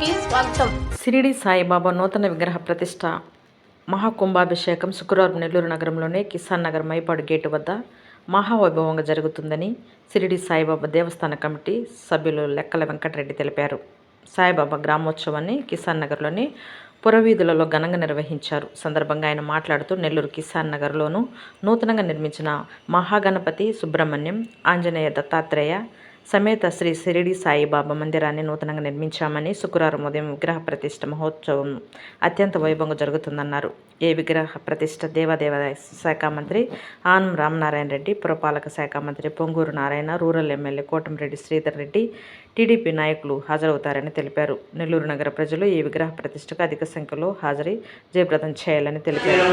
కి స్వాగతం. సిరిడి సాయిబాబా నూతన విగ్రహ ప్రతిష్ట మహాకుంభాభిషేకం శుక్రవారం నెల్లూరు నగరంలోని కిసాన్ నగర్ మైపాడు గేటు వద్ద మహావైభవంగా జరుగుతుందని సిరిడి సాయిబాబా దేవస్థాన కమిటీ సభ్యులు లెక్కల వెంకటరెడ్డి తెలిపారు. సాయిబాబా గ్రామోత్సవాన్ని కిసాన్ నగర్లోని పురవీధులలో ఘనంగా నిర్వహించారు. సందర్భంగా ఆయన మాట్లాడుతూ నెల్లూరు కిసాన్ నగర్లోను నూతనంగా నిర్మించిన మహాగణపతి సుబ్రహ్మణ్యం ఆంజనేయ దత్తాత్రేయ సమేత శ్రీ షిరిడి సాయిబాబా మందిరాన్ని నూతనంగా నిర్మించామని శుక్రవారం ఉదయం విగ్రహ ప్రతిష్ట మహోత్సవం అత్యంత వైభవంగా జరుగుతుందన్నారు. ఈ విగ్రహ ప్రతిష్ట దేవాదేవాదాయ శాఖ మంత్రి ఆనం రామనారాయణ రెడ్డి పురపాలక శాఖ మంత్రి Ponguru Narayana rural MLA Kotamreddy Sridhar Reddy TDP నాయకులు హాజరవుతారని తెలిపారు. నెల్లూరు నగర ప్రజలు ఈ విగ్రహ ప్రతిష్టకు అధిక సంఖ్యలో హాజరై జయప్రదం చేయాలని తెలిపారు.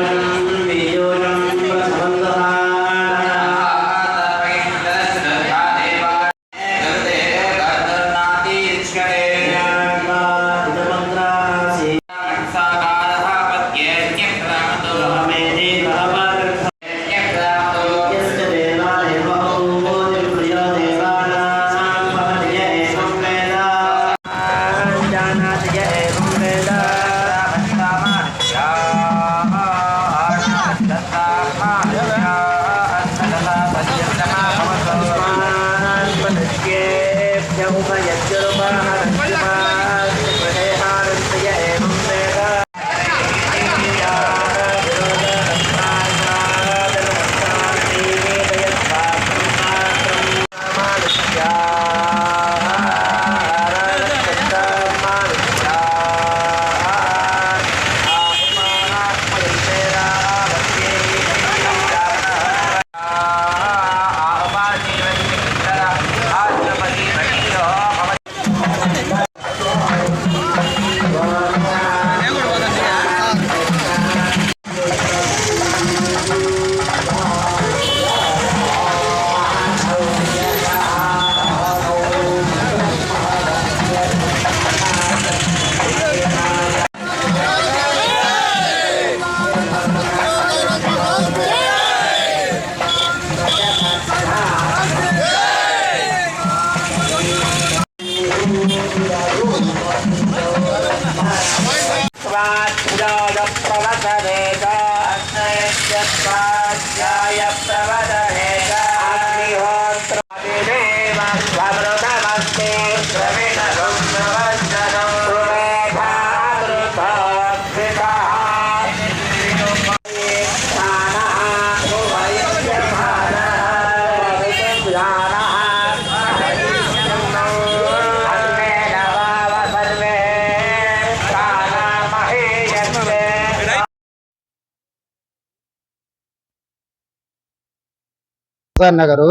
నగరు.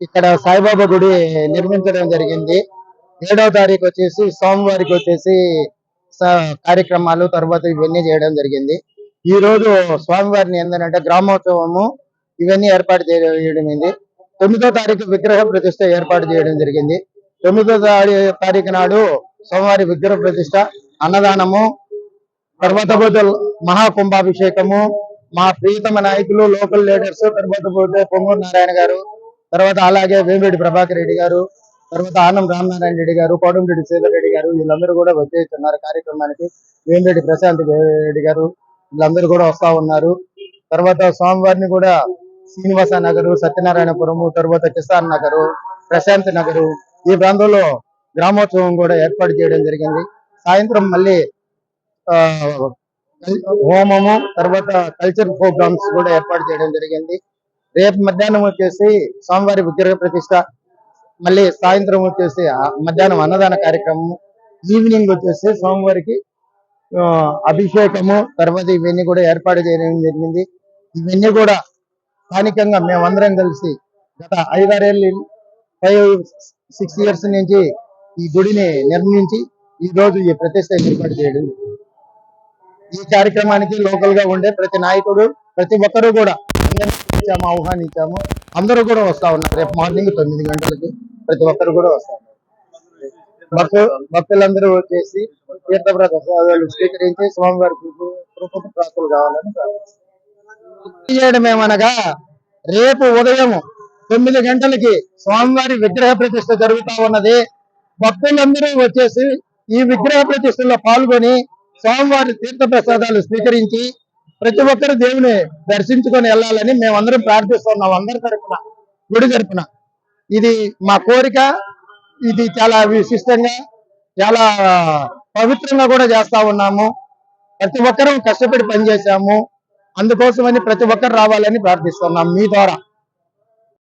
ఇక్కడ సాయిబాబా గుడి నిర్మించడం జరిగింది. ఏడవ తారీఖు వచ్చేసి సోమవారికి వచ్చేసి కార్యక్రమాలు తర్వాత ఇవన్నీ చేయడం జరిగింది. ఈ రోజు స్వామివారిని ఏంటంటే గ్రామోత్సవము ఇవన్నీ ఏర్పాటు చేయడం తొమ్మిదో తారీఖు విగ్రహ ప్రతిష్ట ఏర్పాటు చేయడం జరిగింది. తొమ్మిదో తారీఖు నాడు సోమవారి విగ్రహ ప్రతిష్ట అన్నదానము తర్వాత మహాకుంభాభిషేకము మా ప్రియతమ నాయకులు లోకల్ లీడర్స్ తర్వాత పోతే పొంగూరు నారాయణ గారు తర్వాత అలాగే వేమిరెడ్డి ప్రభాకర్ రెడ్డి గారు తర్వాత ఆనం రామనారాయణ రెడ్డి గారు కోటంరెడ్డి శ్రీధర్ రెడ్డి గారు వీళ్ళందరూ కూడా వచ్చేస్తున్నారు కార్యక్రమానికి వేమిరెడ్డి ప్రశాంత్ రెడ్డి గారు వీళ్ళందరూ కూడా వస్తా ఉన్నారు. తర్వాత స్వామివారిని కూడా శ్రీనివాస నగరు సత్యనారాయణపురము తర్వాత కిసాన్ నగరు ప్రశాంత్ నగరు ఈ ప్రాంతంలో గ్రామోత్సవం కూడా ఏర్పాటు చేయడం జరిగింది. సాయంత్రం మళ్ళీ ఆ, హోమము తర్వాత కల్చర్ ప్రోగ్రామ్స్ కూడా ఏర్పాటు చేయడం జరిగింది రేపు మధ్యాహ్నం వచ్చేసి స్వామివారి విగ్రహ ప్రతిష్ట మళ్ళీ సాయంత్రం వచ్చేసి మధ్యాహ్నం అన్నదాన కార్యక్రమం ఈవినింగ్ వచ్చేసి స్వామివారికి అభిషేకము తర్వాత ఇవన్నీ కూడా ఏర్పాటు చేయడం జరిగింది ఇవన్నీ కూడా స్థానికంగా మేమందరం కలిసి గత ఐదారేళ్ళు ఫైవ్ సిక్స్ ఇయర్స్ నుంచి ఈ గుడిని నిర్మించి ఈ రోజు ఈ ప్రతిష్ట ఏర్పాటు చేయడం జరిగింది. ఈ కార్యక్రమానికి లోకల్గా ఉండే ప్రతి నాయకుడు ప్రతి ఒక్కరు కూడా అందరినీ ఆహ్వానించాము. అందరూ కూడా వస్తా ఉన్నారు. రేపు మార్నింగ్ తొమ్మిది గంటలకి ప్రతి ఒక్కరు కూడా వస్తారు భక్తు భక్తులందరూ వచ్చేసి తీర్థ ప్రసాదాలు స్వీకరించి స్వామివారి కృపకు ప్రాప్తులు కావాలని చేయడం ఏమనగా రేపు ఉదయం తొమ్మిది గంటలకి స్వామివారి విగ్రహ ప్రతిష్ట జరుగుతా ఉన్నది. భక్తులందరూ వచ్చేసి ఈ విగ్రహ ప్రతిష్టలో పాల్గొని స్వామివారి తీర్థ ప్రసాదాలు స్వీకరించి ప్రతి ఒక్కరు దేవుని దర్శించుకొని వెళ్ళాలని మేమందరం ప్రార్థిస్తున్నాం అందరి తరపున గుడి తరపున. ఇది మా కోరిక. ఇది చాలా విశిష్టంగా చాలా పవిత్రంగా కూడా చేస్తా ఉన్నాము. ప్రతి ఒక్కరూ కష్టపడి పనిచేశాము. అందుకోసమని ప్రతి ఒక్కరు రావాలని ప్రార్థిస్తున్నాం మీ ద్వారా.